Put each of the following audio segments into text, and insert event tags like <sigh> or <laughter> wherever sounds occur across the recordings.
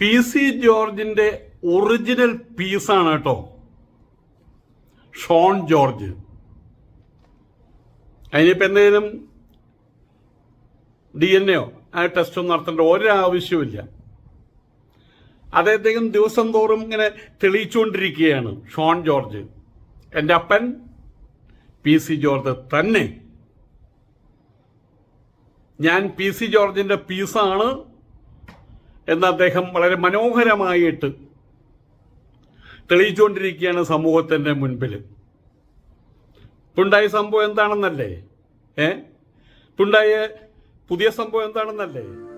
P C ജോർജിന്റെ original പീസാണ് കേട്ടോ. ഷോൺ ജോർജ്. അതിനിപ്പോൾ എന്തെങ്കിലും ഡി എൻ എയോ ആ ടെസ്റ്റ് ഒന്നും നടത്തേണ്ട ഒരാവശ്യമില്ല അദ്ദേഹത്തേക്കും ദിവസം തോറും ഇങ്ങനെ തെളിയിച്ചുകൊണ്ടിരിക്കുകയാണ് ഷോൺ ജോർജ്. എന്റെ അപ്പൻ പി സി ജോർജ് തന്നെ. ഞാൻ പി സി ജോർജിന്റെ പീസാണ്. എന്ന് അദ്ദേഹം വളരെ മനോഹരമായിട്ട് തെളിയിച്ചുകൊണ്ടിരിക്കുകയാണ് സമൂഹത്തിന്റെ മുൻപിൽ പുണ്ടായ സംഭവം എന്താണെന്നല്ലേ? ഏ? പുണ്ടായ പുതിയ സംഭവം എന്താണെന്നല്ലേ?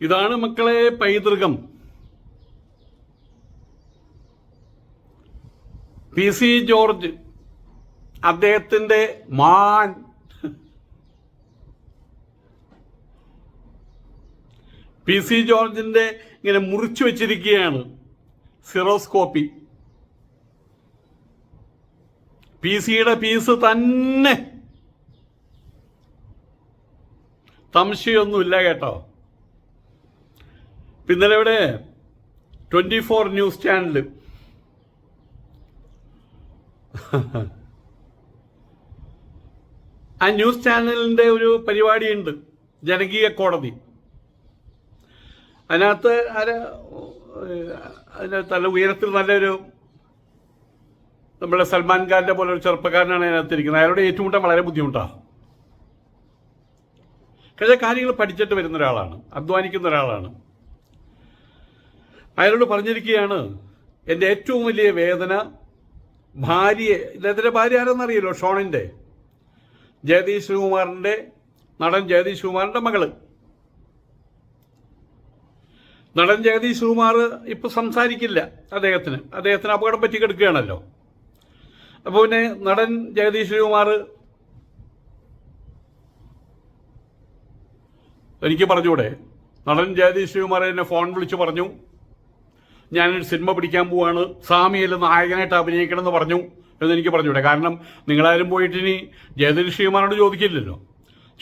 ഇതാണ് മക്കളെ പൈതൃകം. പി സി ജോർജ് അദ്ദേഹത്തിന്റെ മാൻ പി സി ജോർജിന്റെ ഇങ്ങനെ മുറിച്ചു വെച്ചിരിക്കുകയാണ് സിറോസ്കോപ്പി. പി സിയുടെ പീസ് തന്നെ. സംശയമൊന്നുമില്ല കേട്ടോ. പിന്നലെ ഇവിടെ ട്വന്റി ഫോർ ന്യൂസ് ചാനൽ ആ ന്യൂസ് ചാനലിന്റെ ഒരു പരിപാടിയുണ്ട്. ജനകീയ കോടതി. അതിനകത്ത് ആര് അതിന്റെ നല്ല ഉയരത്തിൽ നല്ലൊരു നമ്മുടെ സൽമാൻ ഖാന്റെ പോലെ ഒരു ചെറുപ്പക്കാരനാണ് അതിനകത്ത് ഇരിക്കുന്നത് അയാളുടെ ഏറ്റുമുട്ടാൻ വളരെ ബുദ്ധിമുട്ടാണ്. കഴിഞ്ഞ കാര്യങ്ങൾ പഠിച്ചിട്ട് വരുന്ന ഒരാളാണ് അധ്വാനിക്കുന്ന ഒരാളാണ്. അയാളോട് പറഞ്ഞിരിക്കുകയാണ് എന്റെ ഏറ്റവും വലിയ വേദന ഭാര്യയെ ഇദ്ദേഹത്തിന്റെ ഭാര്യ ആരെന്നറിയല്ലോ? ഷോണിന്റെ ജഗദീഷ് ശിവകുമാറിന്റെ നടൻ ജഗദീഷ് ശിവകുമാറിന്റെ മകൾ. നടൻ ജഗദീഷ് കുമാർ ഇപ്പൊ സംസാരിക്കില്ല അദ്ദേഹത്തിന്. അദ്ദേഹത്തിന് അപകടം പറ്റി കിടക്കുകയാണല്ലോ. അപ്പോൾ പിന്നെ നടൻ ജഗദീഷ് കുമാർ എനിക്ക് പറഞ്ഞൂടെ നടൻ ജഗദീഷ് കുമാർ എന്നെ ഫോൺ വിളിച്ച് പറഞ്ഞു. ഞാനൊരു സിനിമ പിടിക്കാൻ പോവാണ്. സ്വാമിയിൽ നായകനായിട്ട് അഭിനയിക്കണം എന്ന് പറഞ്ഞു എന്ന് എനിക്ക് പറഞ്ഞൂടെ കാരണം നിങ്ങളാരും പോയിട്ട് ഇനി ജഗദീഷ് കുമാറിനോട് ചോദിക്കില്ലല്ലോ.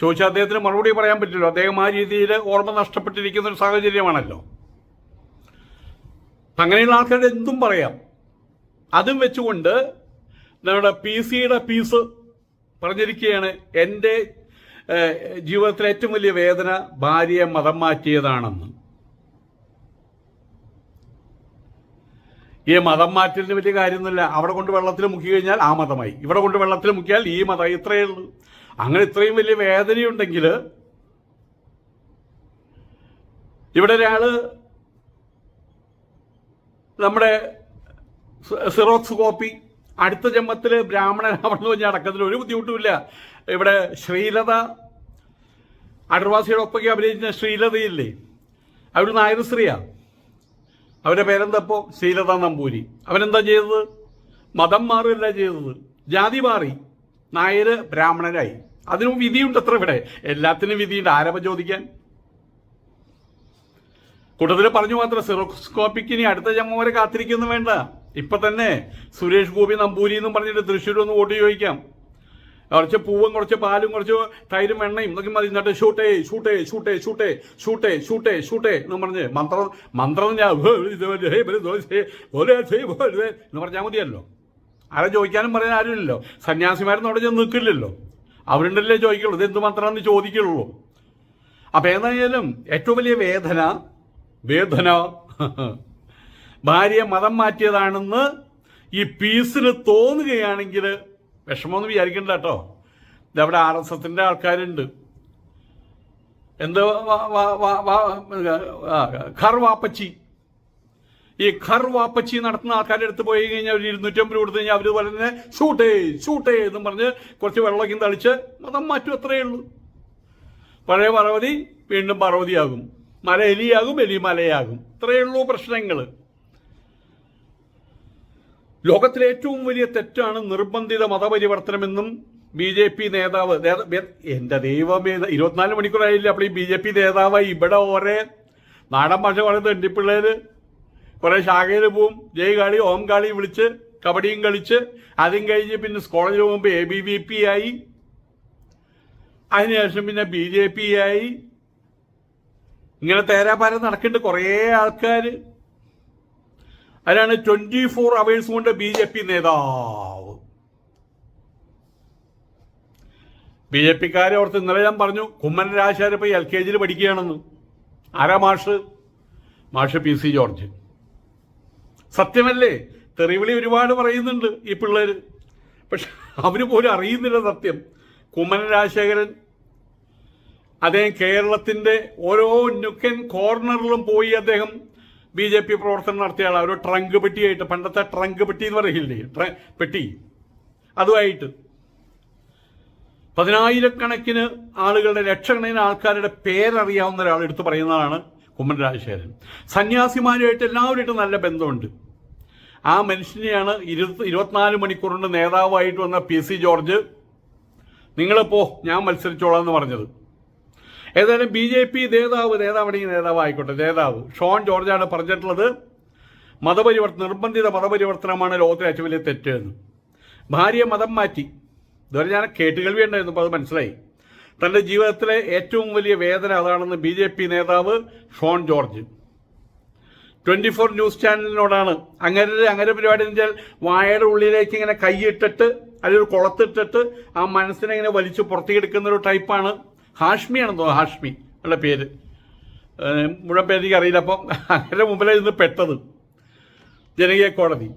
ചോദിച്ചാൽ അദ്ദേഹത്തിന് മറുപടി പറയാൻ പറ്റില്ലല്ലോ. അദ്ദേഹം ആ രീതിയിൽ ഓർമ്മ നഷ്ടപ്പെട്ടിരിക്കുന്ന ഒരു സാഹചര്യമാണല്ലോ. അപ്പം അങ്ങനെയുള്ള ആൾക്കാരുടെ എന്തും പറയാം. അതും വെച്ചുകൊണ്ട് നമ്മുടെ പി സിയുടെ പീസ് പറഞ്ഞിരിക്കുകയാണ്. എന്റെ ജീവിതത്തിലെ ഏറ്റവും വലിയ വേദന ഭാര്യയെ മതം മാറ്റിയതാണെന്ന്. ഈ മതം മാറ്റലിന് വലിയ കാര്യമൊന്നുമില്ല. അവിടെ കൊണ്ട് വെള്ളത്തിൽ മുക്കി കഴിഞ്ഞാൽ ആ മതമായി. ഇവിടെ കൊണ്ട് വെള്ളത്തിൽ മുക്കിയാൽ ഈ മതമായി ഇത്രയേ ഉള്ളൂ. അങ്ങനെ ഇത്രയും വലിയ വേദനയുണ്ടെങ്കിൽ ഇവിടെ ഒരാൾ നമ്മുടെ സിറോക്സ് കോപ്പി അടുത്ത ജന്മത്തിൽ ബ്രാഹ്മണനാവണമെന്ന് പറഞ്ഞ അടക്കത്തിൽ ഒരു ബുദ്ധിമുട്ടുമില്ല ഇവിടെ ശ്രീലത അടർവാസിയുടെ ഒപ്പൊക്കെ അഭിനയിച്ച ശ്രീലതയില്ലേ? അവിടെ നായർ സ്ത്രീയാ. അവരുടെ പേരെന്തപ്പോ? ശ്രീലത നമ്പൂരി. അവനെന്താ ചെയ്തത്? മതം മാറുകയല്ല ചെയ്തത്. ജാതി മാറി. നായര് ബ്രാഹ്മണരായി. അതിനും വിധിയുണ്ട് അത്ര ഇവിടെ. എല്ലാത്തിനും വിധിയുണ്ട്. ആരവ ചോദിക്കാൻ? കൂട്ടത്തിൽ പറഞ്ഞു മാത്രം സിറോസ്കോപ്പിക്ക് ഇനി അടുത്ത ജമ്മ വരെ കാത്തിരിക്കുന്നു വേണ്ട. ഇപ്പൊ തന്നെ സുരേഷ് ഗോപി നമ്പൂരി എന്നും പറഞ്ഞിട്ട് തൃശ്ശൂർ ഒന്ന് വോട്ട് ചോദിക്കാം. കുറച്ച് പൂവും കുറച്ച് പാലും കുറച്ച് തൈരും എണ്ണയും ഇതൊക്കെ മതി. എന്നിട്ട് ഷൂട്ടേ ഷൂട്ടേ ഷൂട്ടേ ഷൂട്ടേ ഷൂട്ടേ ഷൂട്ടേ ഷൂട്ടേ എന്ന് പറഞ്ഞ് മന്ത്രം മന്ത്രം ഞാൻ എന്ന് പറഞ്ഞാൽ മതിയല്ലോ. ആരെ ചോദിക്കാനും പറയാൻ ആരുമില്ലല്ലോ. സന്യാസിമാരൊന്നും അവിടെ ചെന്ന് നിൽക്കില്ലല്ലോ. അവരുണ്ടല്ലേ ചോദിക്കുള്ളൂ. ഇത് എന്ത് മന്ത്രമാണെന്ന് ചോദിക്കുള്ളൂ. അപ്പൊ ഏതായാലും ഏറ്റവും വലിയ വേദന വേദന. ഭാര്യ മതം മാറ്റിയതാണെന്ന് ഈ പീസിന് തോന്നുകയാണെങ്കിൽ വിഷമമൊന്നും വിചാരിക്കണ്ട കേട്ടോ. ഇതവിടെ ആർ എസ് എസിന്റെ ആൾക്കാരുണ്ട്. എന്ത് വ- വ- വ- വ- ആ, ഖർ വാപ്പച്ചി. ഈ ഖർ വാപ്പച്ചി നടത്തുന്ന ആൾക്കാരുടെ അടുത്ത് പോയി കഴിഞ്ഞാൽ ഒരു ഇരുന്നൂറ്റമ്പത് കൊടുത്തു കഴിഞ്ഞാൽ അവർ പറയുന്നത് ഷൂട്ടേ ഷൂട്ടേ എന്നും പറഞ്ഞ് കുറച്ച് വെള്ളമൊക്കെ തളിച്ച് മതം മാറ്റും അത്രയേ ഉള്ളൂ. പഴയ പർവതി വീണ്ടും പർവതിയാകും. മല എലിയാകും എലി മലയാകും ഇത്രയേ ഉള്ളൂ പ്രശ്നങ്ങൾ ലോകത്തിലെ ഏറ്റവും വലിയ തെറ്റാണ് നിർബന്ധിത മതപരിവർത്തനമെന്നും ബി ജെ പി നേതാവ് നേത- എന്റെ ദൈവമേ ഇരുപത്തിനാല് മണിക്കൂറായില്ല അപ്പോൾ ഈ ബി ജെ പി നേതാവ് ഇവിടെ ഓരേ നാടൻ ഭാഷ പറയുന്ന തെണ്ടിപ്പിള്ളേര് കുറെ ശാഖയിൽ പോവും ജയ് കാളി ഓം കാളി വിളിച്ച് കബഡിയും കളിച്ച് അതും കഴിഞ്ഞ് പിന്നെ കോളേജിൽ പോകുമ്പോൾ എ ബി വി പി ആയി. അതിനുശേഷം പിന്നെ ബി ജെ പി ആയി. ഇങ്ങനെ തേരാപാരം നടക്കുന്നുണ്ട് കുറേ ആൾക്കാർ അതിനാണ് ട്വന്റി ഫോർ അവേഴ്സ് കൊണ്ട് ബി ജെ പി നേതാവ്. ബി ജെ പിക്കാരെ ഓർത്ത് ഇന്നലെ ഞാൻ പറഞ്ഞു കുമ്മൻ രാജശേഖരൻ ഇപ്പൊ എൽ കെ ജിയിൽ പഠിക്കുകയാണെന്ന്. ആരാ മാഷ്? മാഷ് പി സി ജോർജ്. സത്യമല്ലേ? തെറിവിളി ഒരുപാട് പറയുന്നുണ്ട് ഈ പിള്ളേര്. പക്ഷെ അവർ പോലും അറിയുന്നില്ല സത്യം. കുമ്മൻ രാജശേഖരൻ അദ്ദേഹം കേരളത്തിന്റെ ഓരോ നുക്കൻ കോർണറിലും പോയി അദ്ദേഹം ബി ജെ പി പ്രവർത്തനം നടത്തിയ ആളാണ് ഒരു ട്രങ്ക് പെട്ടിയായിട്ട് പണ്ടത്തെ ട്രങ്ക് പെട്ടി എന്ന് പറയില്ലേ പെട്ടി. അതുമായിട്ട് പതിനായിരക്കണക്കിന് ആളുകളുടെ ലക്ഷക്കണക്കിന് ആൾക്കാരുടെ പേരറിയാവുന്ന ഒരാൾ എടുത്തു പറയുന്നതാണ് കുമ്മൻ രാജശേഖരൻ. സന്യാസിമാരുമായിട്ട് എല്ലാവരുമായിട്ട് നല്ല ബന്ധമുണ്ട്. ആ മനുഷ്യനെയാണ് ഇരുപത്തി ഇരുപത്തിനാല് മണിക്കൂർ കൊണ്ട് നേതാവായിട്ട് വന്ന പി സി ജോർജ്. നിങ്ങളിപ്പോ ഞാൻ മത്സരിച്ചോളാം എന്ന് പറഞ്ഞത്. ഏതായാലും ബി ജെ പി നേതാവ് നേതാവണെങ്കിൽ നേതാവായിക്കോട്ടെ. നേതാവ് ഷോൺ ജോർജാണ് പറഞ്ഞിട്ടുള്ളത്. മതപരിവർത്തനം നിർബന്ധിത മതപരിവർത്തനമാണ് ലോകത്തിലെ ഏറ്റവും വലിയ തെറ്റെന്ന് ഭാര്യയെ മതം മാറ്റി. ഇതുവരെ ഞാൻ കേട്ടുകേൾവി ഉണ്ടായിരുന്നു അപ്പോൾ അത് മനസ്സിലായി. തന്റെ ജീവിതത്തിലെ ഏറ്റവും വലിയ വേദന അതാണെന്ന് ബി ജെ പി നേതാവ് Shone George. Twenty four news ചാനലിനോടാണ്. അങ്ങനെ അങ്ങനെ പരിപാടി വെച്ചാൽ വായയുടെ ഉള്ളിലേക്ക് ഇങ്ങനെ കൈയിട്ടിട്ട് അതിലൊരു കുളത്തിട്ടിട്ട് ആ മനസ്സിനെ ഇങ്ങനെ വലിച്ചു പുറത്തേക്കെടുക്കുന്ന ഒരു ടൈപ്പാണ് ഹാഷ്മിയാണെന്ന് തോന്നുന്നു ഹാഷ്മി ഉള്ള പേര്. മുഴുവൻ പേര് എനിക്ക് അറിയില്ല. അപ്പം അങ്ങനെ മുമ്പിലെ ഇന്ന് പെട്ടത്. ജനകീയ കോടതി.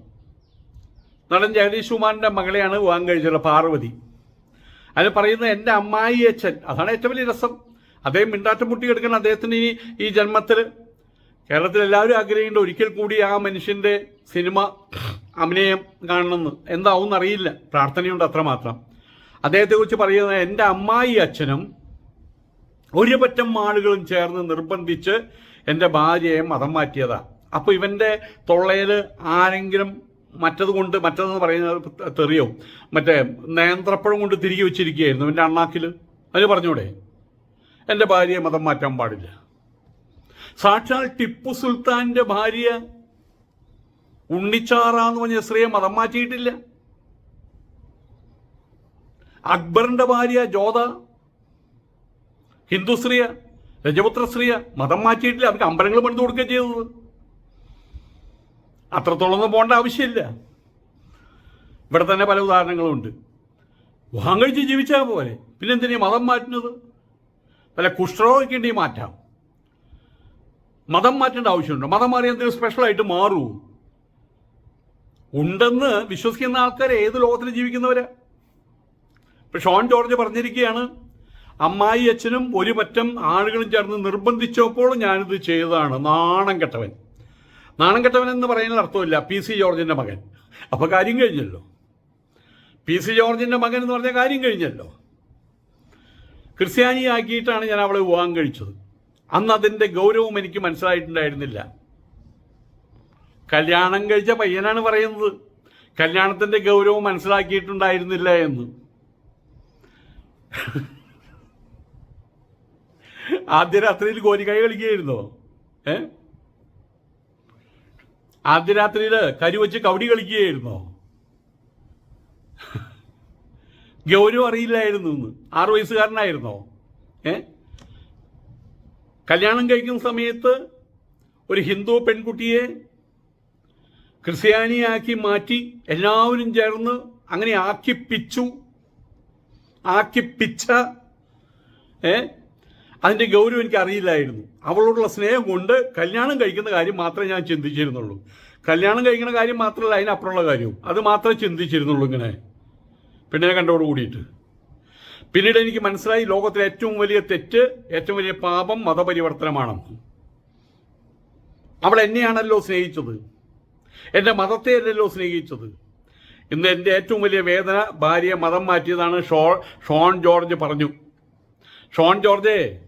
നടൻ ജഗദീഷ് കുമാറിന്റെ മകളെയാണ് വിവാഹം കഴിച്ചുള്ള പാർവതി. അതിന് പറയുന്നത് എന്റെ അമ്മായി അച്ഛൻ അതാണ് ഏറ്റവും വലിയ രസം. അദ്ദേഹം മിണ്ടാറ്റം മുട്ടി എടുക്കണം അദ്ദേഹത്തിന് ഈ ഈ ജന്മത്തിൽ കേരളത്തിൽ എല്ലാവരും ആഗ്രഹിക്കുന്നുണ്ട് ഒരിക്കൽ കൂടി ആ മനുഷ്യന്റെ സിനിമ അഭിനയം കാണണമെന്ന്. എന്താവും എന്നറിയില്ല. പ്രാർത്ഥനയുണ്ട് അത്രമാത്രം. അദ്ദേഹത്തെക്കുറിച്ച് പറയുന്നത് എന്റെ അമ്മായി അച്ഛനും ഒരു പറ്റം ആളുകളും ചേർന്ന് നിർബന്ധിച്ച് എന്റെ ഭാര്യയെ മതം മാറ്റിയതാ. അപ്പൊ ഇവന്റെ തൊള്ളയിൽ ആരെങ്കിലും മറ്റത് കൊണ്ട് മറ്റതെന്ന് പറയുന്നത് തെറിയോ മറ്റേ നേന്ത്രപ്പഴം കൊണ്ട് തിരികെ വെച്ചിരിക്കുകയായിരുന്നു എന്റെ അണ്ണാക്കിൽ അതിന് പറഞ്ഞൂടെ? എന്റെ ഭാര്യയെ മതം മാറ്റാൻ പാടില്ല. സാക്ഷാൽ ടിപ്പു സുൽത്താന്റെ ഭാര്യ ഉണ്ണിച്ചാറാന്ന് പറഞ്ഞ സ്ത്രീയെ മതം മാറ്റിയിട്ടില്ല. അക്ബറിന്റെ ഭാര്യ ജോധ ഹിന്ദു സ്ത്രീയ രജപുത്ര സ്ത്രീയ മതം മാറ്റിയിട്ടില്ല. അവർക്ക് അമ്പലങ്ങൾ പണിത് കൊടുക്കുകയും ചെയ്തത്. അത്രത്തോളം ഒന്നും പോകേണ്ട ആവശ്യമില്ല. ഇവിടെ തന്നെ പല ഉദാഹരണങ്ങളുണ്ട്. വിവാഹം കഴിച്ച് ജീവിച്ചാൽ പോലെ. പിന്നെ എന്തിനാ മതം മാറ്റുന്നത്? പല കുഷ്ഠരോഗമൊക്കെ ഉണ്ടെങ്കിൽ മാറ്റാം. മതം മാറ്റേണ്ട ആവശ്യമുണ്ടോ? മതം മാറി എന്തെങ്കിലും സ്പെഷ്യലായിട്ട് മാറൂ. ഉണ്ടെന്ന് വിശ്വസിക്കുന്ന ആൾക്കാർ ഏത് ലോകത്തിൽ ജീവിക്കുന്നവരാ? ഇപ്പൊ ഷോൺ ജോർജ് പറഞ്ഞിരിക്കുകയാണ് അമ്മായി അച്ഛനും ഒരു പറ്റം ആളുകളും ചേർന്ന് നിർബന്ധിച്ചപ്പോൾ ഞാനിത് ചെയ്തതാണ്. നാണം കെട്ടവൻ. നാണം കെട്ടവൻ എന്ന് പറയുന്നത് അർത്ഥമില്ല. പി സി ജോർജിന്റെ മകൻ. അപ്പോൾ കാര്യം കഴിഞ്ഞല്ലോ. പി സി ജോർജിന്റെ മകൻ എന്ന് പറഞ്ഞ കാര്യം കഴിഞ്ഞല്ലോ. ക്രിസ്ത്യാനിയാക്കിയിട്ടാണ് ഞാൻ അവളെ വിവാഹം കഴിച്ചത്. അന്ന് അതിന്റെ ഗൗരവം എനിക്ക് മനസ്സിലായിട്ടുണ്ടായിരുന്നില്ല. കല്യാണം കഴിച്ച പയ്യനാണ് പറയുന്നത്. കല്യാണത്തിന്റെ ഗൗരവം മനസ്സിലാക്കിയിട്ടുണ്ടായിരുന്നില്ല എന്ന്. ആദ്യ രാത്രിയിൽ കോരിക്കായ കളിക്കുകയായിരുന്നോ? ഏ? ആദ്യ രാത്രിയിൽ കരി വെച്ച് കവടി കളിക്കുകയായിരുന്നോ? ഗൗരവം അറിയില്ലായിരുന്നു എന്ന് ആറു വയസ്സുകാരനായിരുന്നോ? ഏ? കല്യാണം കഴിക്കുന്ന സമയത്ത് ഒരു ഹിന്ദു പെൺകുട്ടിയെ ക്രിസ്ത്യാനിയാക്കി മാറ്റി എല്ലാവരും ചേർന്ന് അങ്ങനെ ആക്കിപ്പിച്ചു. ആക്കിപ്പിച്ച ഏ? അതിന്റെ ഗൗരവം എനിക്ക് അറിയില്ലായിരുന്നു അവളോടുള്ള സ്നേഹം കൊണ്ട് കല്യാണം കഴിക്കുന്ന കാര്യം മാത്രമേ ഞാൻ ചിന്തിച്ചിരുന്നുള്ളൂ. കല്യാണം കഴിക്കുന്ന കാര്യം മാത്രമല്ല അതിനപ്പുറമുള്ള കാര്യവും. അത് മാത്രമേ ചിന്തിച്ചിരുന്നുള്ളൂ ഇങ്ങനെ. പിന്നെ കണ്ടോട് കൂടിയിട്ട്. പിന്നീട് എനിക്ക് മനസ്സിലായി ലോകത്തിലെ ഏറ്റവും വലിയ തെറ്റ് ഏറ്റവും വലിയ പാപം മതപരിവർത്തനമാണെന്ന് അവൾ എന്നെയാണല്ലോ സ്നേഹിച്ചത്. എന്റെ മതത്തെ അല്ലല്ലോ സ്നേഹിച്ചത്. ഇന്ന് എന്റെ ഏറ്റവും വലിയ വേദന ഭാര്യയെ മതം മാറ്റിയതാണ് ഷോ ഷോൺ ജോർജ് പറഞ്ഞു. ഷോൺ ജോർജേ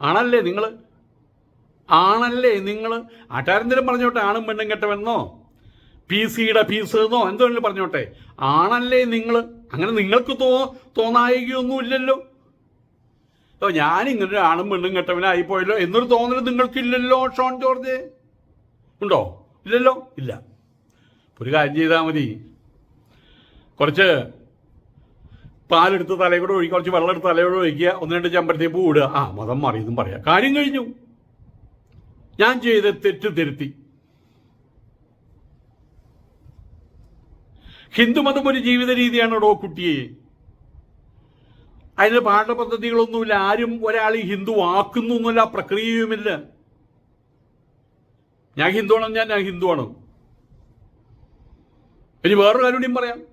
ആണല്ലേ നിങ്ങൾ ആണല്ലേ നിങ്ങൾ ആചാരന്തരം പറഞ്ഞോട്ടെ ആണും പെണ്ണും കെട്ടവെന്നോ? പി സിയുടെ ഫീസ് എന്നോ എന്തെങ്കിലും പറഞ്ഞോട്ടെ. ആണല്ലേ നിങ്ങൾ അങ്ങനെ നിങ്ങൾക്ക് തോ തോന്നായികയൊന്നും ഇല്ലല്ലോ അപ്പോൾ ഞാൻ ഇങ്ങനെ ഒരു ആണും പെണ്ണും കെട്ടവനായി പോയല്ലോ എന്നൊരു തോന്നൽ നിങ്ങൾക്കില്ലല്ലോ ഷോൺ ജോർജ്. ഉണ്ടോ? ഇല്ലല്ലോ? ഇല്ല. ഒരു കാര്യം ചെയ്താൽ മതി. കുറച്ച് പാലെടുത്ത് തലയിൽ കൂടെ ഒഴിക്കുക കുറച്ച് വെള്ളം എടുത്ത് തലയോടെ ഒഴിക്കുക ഒന്ന് രണ്ട് ചെമ്പരത്തിയപ്പൂ ഇടുക. ആ മതം മാറിയെന്നും പറയാം. കാര്യം കഴിഞ്ഞു. ഞാൻ ചെയ്ത തെറ്റ് തിരുത്തി. ഹിന്ദുമതം ഒരു ജീവിത രീതിയാണോ കുട്ടിയെ? അതിന് പാഠപദ്ധതികളൊന്നുമില്ല ആരും ഒരാൾ ഹിന്ദു ആക്കുന്നു എന്നുള്ള പ്രക്രിയയുമില്ല. ഞാൻ ഹിന്ദുവാണോ ഞാൻ ഞാൻ ഹിന്ദുവാണോ. ഇനി വേറൊരു കാര്യം പറയാം.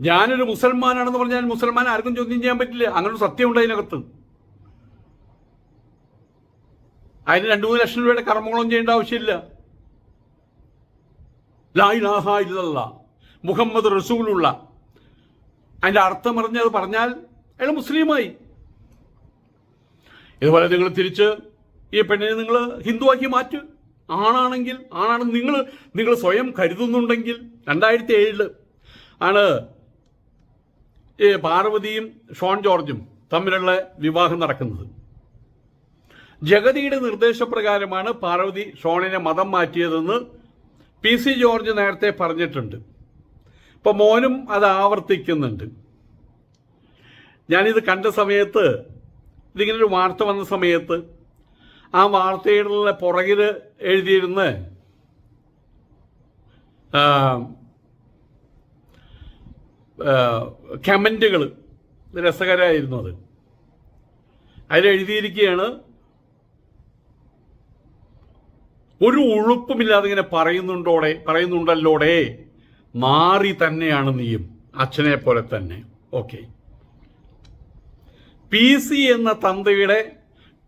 ഞാനൊരു മുസൽമാനാണെന്ന് പറഞ്ഞാൽ മുസൽമാൻ ആർക്കും ചോദ്യം ചെയ്യാൻ പറ്റില്ല. അങ്ങനെ ഒരു സത്യമുണ്ട് അതിനകത്ത്. അതിന് രണ്ടു മൂന്ന് ലക്ഷം രൂപയുടെ കർമ്മങ്ങളൊന്നും ചെയ്യേണ്ട ആവശ്യമില്ല. മുഹമ്മദ് റസൂലുള്ള. അതിന്റെ അർത്ഥം അറിഞ്ഞത് പറഞ്ഞാൽ അയാൾ മുസ്ലിമായി. ഇതുപോലെ നിങ്ങൾ തിരിച്ച് ഈ പെണ്ണിനെ നിങ്ങൾ ഹിന്ദുവാക്കി മാറ്റ്. ആണാണെങ്കിൽ ആണാണ് നിങ്ങൾ. നിങ്ങൾ സ്വയം കരുതുന്നുണ്ടെങ്കിൽ രണ്ടായിരത്തി ഏഴിൽ ആണ് പാർവതിയും ഷോൺ ജോർജും തമ്മിലുള്ള വിവാഹം നടക്കുന്നത്. ജഗതിയുടെ നിർദ്ദേശപ്രകാരമാണ് പാർവതി ഷോണിനെ മതം മാറ്റിയതെന്ന് പി സി ജോർജ് നേരത്തെ പറഞ്ഞിട്ടുണ്ട്. ഇപ്പൊ മോനും അത് ആവർത്തിക്കുന്നുണ്ട്. ഞാനിത് കണ്ട സമയത്ത് ഇതിങ്ങനെ ഒരു വാർത്ത വന്ന സമയത്ത് ആ വാർത്തയുടെ പുറകിൽ എഴുതിയിരുന്ന കമന്റുകൾ രസകരമായിരുന്നു അത്. അതിലെഴുതിയിരിക്കുകയാണ് ഒരു ഉളുപ്പുമില്ലാതെ ഇങ്ങനെ പറയുന്നുണ്ടോടെ പറയുന്നുണ്ടല്ലോടെ മാറി തന്നെയാണ് നീയും അച്ഛനെ പോലെ തന്നെ. ഓക്കെ. പി സി എന്ന തന്തയുടെ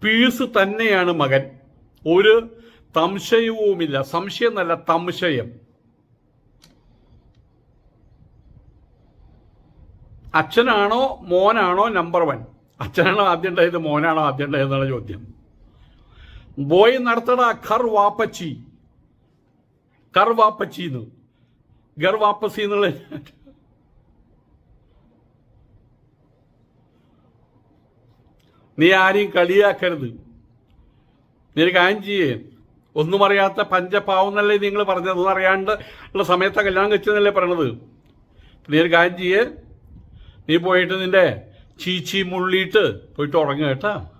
പീസ് തന്നെയാണ് മകൻ. ഒരു സംശയവുമില്ല സംശയം എന്നല്ല സംശയം അച്ഛനാണോ മോനാണോ നമ്പർ വൺ അച്ഛനാണോ ആദ്യം ഉണ്ടായത് മോനാണോ ആദ്യം ഉണ്ടായത് എന്നുള്ള ചോദ്യം. ബോയ് നടത്തട ഖർ വാപ്പച്ചി. കർ വാപ്പച്ചി എന്ന് ഗർ വാപ്പസി എന്നുള്ള <laughs> നീ ആരെയും കളിയാക്കരുത്. നീ കാര്യം ചെയ്യേ. ഒന്നും അറിയാത്ത പഞ്ചപാവെന്നല്ലേ നിങ്ങൾ പറഞ്ഞത്? അറിയാണ്ട് ഉള്ള സമയത്ത് കല്യാണം കഴിച്ചതെന്നല്ലേ പറയണത്? നീ ഒരു കാര്യം ചെയ്യേ. നീ പോയിട്ട് നിന്റെ ചീച്ചി മുള്ളിയിട്ട് പോയിട്ട് ഉറങ്ങുക കേട്ടാ.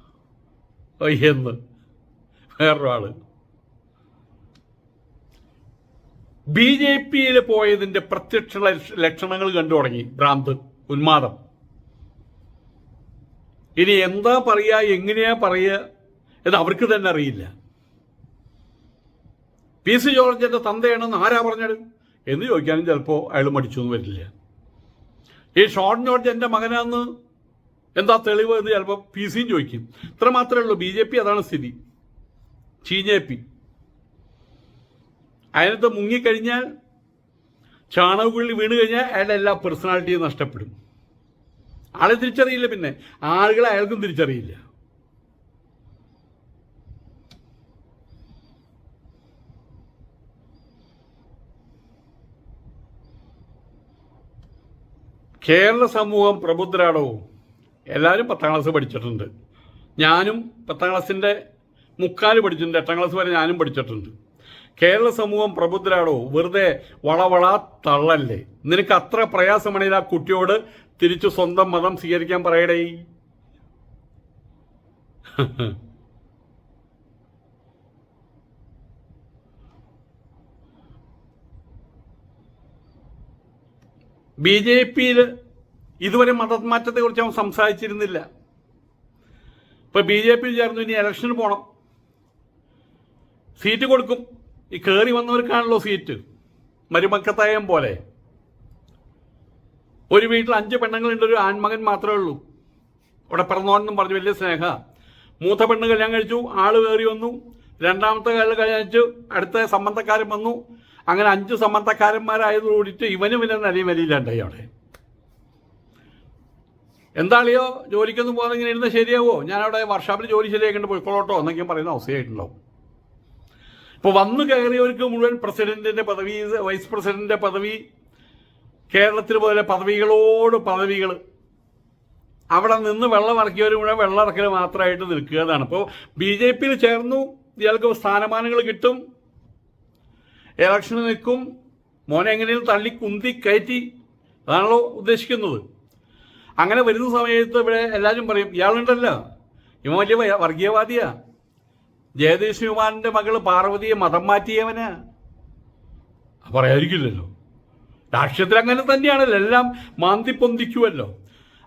എന്ന് വേറൊരാൾ. ബി ജെ പിയിൽ പോയതിന്റെ പ്രത്യക്ഷ ലക്ഷണങ്ങൾ കണ്ടു തുടങ്ങി ഭ്രാന്ത് ഉന്മാദം. ഇനി എന്താ പറയുക എങ്ങനെയാ പറയുക എന്ന് അവർക്ക് തന്നെ അറിയില്ല. പി സി ജോർജിന്റെ തന്തയാണെന്ന് ആരാ പറഞ്ഞത്? എന്ന് ചോദിക്കാനും ചിലപ്പോൾ അയാൾ മടിച്ചൊന്നും വരില്ല. ഈ ഷോൺ ജോർജ് എന്റെ മകനാന്ന്? എന്താ തെളിവ് എന്ന് ചിലപ്പോൾ പി സിയും ചോദിക്കും. ഇത്ര മാത്രമേ ഉള്ളൂ. ബി ജെ പി അതാണ് സ്ഥിതി. ചീഞ്ഞേപ്പി. അതിനകത്ത് മുങ്ങിക്കഴിഞ്ഞാൽ ചാണകക്കുള്ളിൽ വീണ് കഴിഞ്ഞാൽ അയാളുടെ എല്ലാ പേഴ്സണാലിറ്റിയും നഷ്ടപ്പെടും. ആളെ തിരിച്ചറിയില്ല പിന്നെ. ആളുകളെ അയാൾക്കും തിരിച്ചറിയില്ല. കേരള സമൂഹം പ്രബുദ്ധരാടോ എല്ലാവരും പത്താം ക്ലാസ് പഠിച്ചിട്ടുണ്ട്. ഞാനും പത്താം ക്ലാസ്സിന്റെ മുക്കാൽ പഠിച്ചിട്ടുണ്ട് എട്ടാം ക്ലാസ് വരെ ഞാനും പഠിച്ചിട്ടുണ്ട്. കേരള സമൂഹം പ്രബുദ്ധരാടോ വെറുതെ വളവള തള്ളല്ലേ? നിനക്ക് അത്ര പ്രയാസമാണെങ്കിൽ ആ കുട്ടിയോട് തിരിച്ചു സ്വന്തം മതം സ്വീകരിക്കാൻ പറയടേ. ബി ജെ പിയിൽ ഇതുവരെ മതമാറ്റത്തെ കുറിച്ച് അവൻ സംസാരിച്ചിരുന്നില്ല. ഇപ്പൊ ബി ജെ പി ചേർന്നു ഇനി ഇലക്ഷന് പോണം. സീറ്റ് കൊടുക്കും. ഈ കയറി വന്നവർക്കാണല്ലോ സീറ്റ്. മരുമക്കത്തായം പോലെ. ഒരു വീട്ടിൽ അഞ്ച് പെണ്ണുങ്ങളുണ്ട്. ഒരു ആൺമകൻ മാത്രമേ ഉള്ളൂ. അവിടെ പിറന്നോണെന്നും പറഞ്ഞു വലിയ സ്നേഹ. മൂത്ത പെണ്ണ് കല്യാണം കഴിച്ചു. ആൾ കയറി വന്നു. രണ്ടാമത്തെ കല്യാണം കഴിച്ചു. അടുത്ത സംബന്ധക്കാരൻ വന്നു. അങ്ങനെ അഞ്ച് സമ്മർദ്ദക്കാരന്മാരായത് കൂടിയിട്ട് ഇവനും പിന്നെ നിലയും വലിയില്ലാണ്ടായി അവിടെ. എന്താളിയോ ജോലിക്കൊന്നും പോകാതെ ഇങ്ങനെ ഇരുന്ന് ശരിയാവോ? ഞാനവിടെ വർഷാപ്പിൽ ജോലി ശരിയാക്കേണ്ട പോയിക്കോളോട്ടോ എന്നൊക്കെ പറയുന്ന അവസ്ഥയായിട്ടുണ്ടാവും. ഇപ്പോൾ വന്നു കയറിയവർക്ക് മുഴുവൻ പ്രസിഡന്റിന്റെ പദവി വൈസ് പ്രസിഡന്റിന്റെ പദവി കേരളത്തിൽ പോലെ പദവികളോട് പദവികൾ. അവിടെ നിന്ന് വെള്ളം ഇറക്കിയവർ മുഴുവൻ വെള്ളം ഇറക്കൽ മാത്രമായിട്ട് നിൽക്കുക എന്നാണ്. ഇപ്പോൾ ബി ജെ പിയിൽ ചേർന്നു ഇയാൾക്ക് സ്ഥാനമാനങ്ങൾ കിട്ടും. ഇലക്ഷന് നിൽക്കും. മോനെ എങ്ങനെയും തള്ളി കുന്തി കയറ്റി. അതാണല്ലോ ഉദ്ദേശിക്കുന്നത്. അങ്ങനെ വരുന്ന സമയത്ത് ഇവിടെ എല്ലാവരും പറയും ഇയാളുണ്ടല്ലോ. ഇവൻ വലിയ വർഗീയവാദിയാ. ഹുമാന്റെ മകൾ പാർവതിയെ മതം മാറ്റിയവനാ. പറയാതിരിക്കില്ലല്ലോ. രാഷ്ട്രീയത്തിൽ അങ്ങനെ തന്നെയാണല്ലോ. എല്ലാം മാന്തി പൊന്തിക്കുമല്ലോ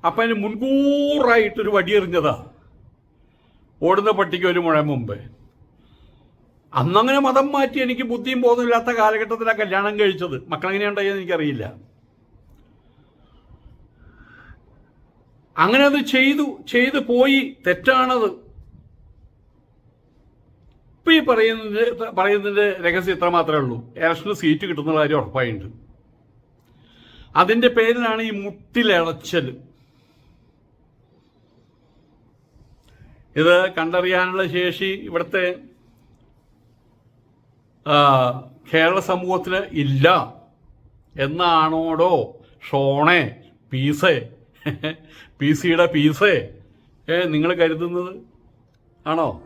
അപ്പം അതിന് മുൻകൂറായിട്ടൊരു വടിയെറിഞ്ഞതാ ഓടുന്ന പട്ടിക്ക് ഒരു മുഴ മുമ്പ്. അന്നങ്ങനെ മതം മാറ്റി എനിക്ക് ബുദ്ധിയും ബോധമില്ലാത്ത കാലഘട്ടത്തിലാണ് കല്യാണം കഴിച്ചത്. മക്കളെങ്ങനെ ഉണ്ടായെന്ന് എനിക്കറിയില്ല. അങ്ങനെ അത് ചെയ്തു ചെയ്തു പോയി തെറ്റാണത്. ഇപ്പൊ ഈ പറയുന്നതിന്റെ പറയുന്നതിന്റെ രഹസ്യം ഇത്ര മാത്രമേ ഉള്ളൂ. ഇലക്ഷന് സീറ്റ് കിട്ടുന്ന കാര്യം ഉറപ്പായിട്ടുണ്ട്. അതിന്റെ പേരിലാണ് ഈ മുട്ടിലിളച്ചൽ ഇത് കണ്ടറിയാനുള്ള ശേഷി ഇവിടുത്തെ കേരള സമൂഹത്തിൽ ഇല്ല. എന്നാണോടോ? ഷോണെ പീസേ. <laughs> പി സിയുടെ പീസേ നിങ്ങൾ കരുതുന്നത്? ആണോ?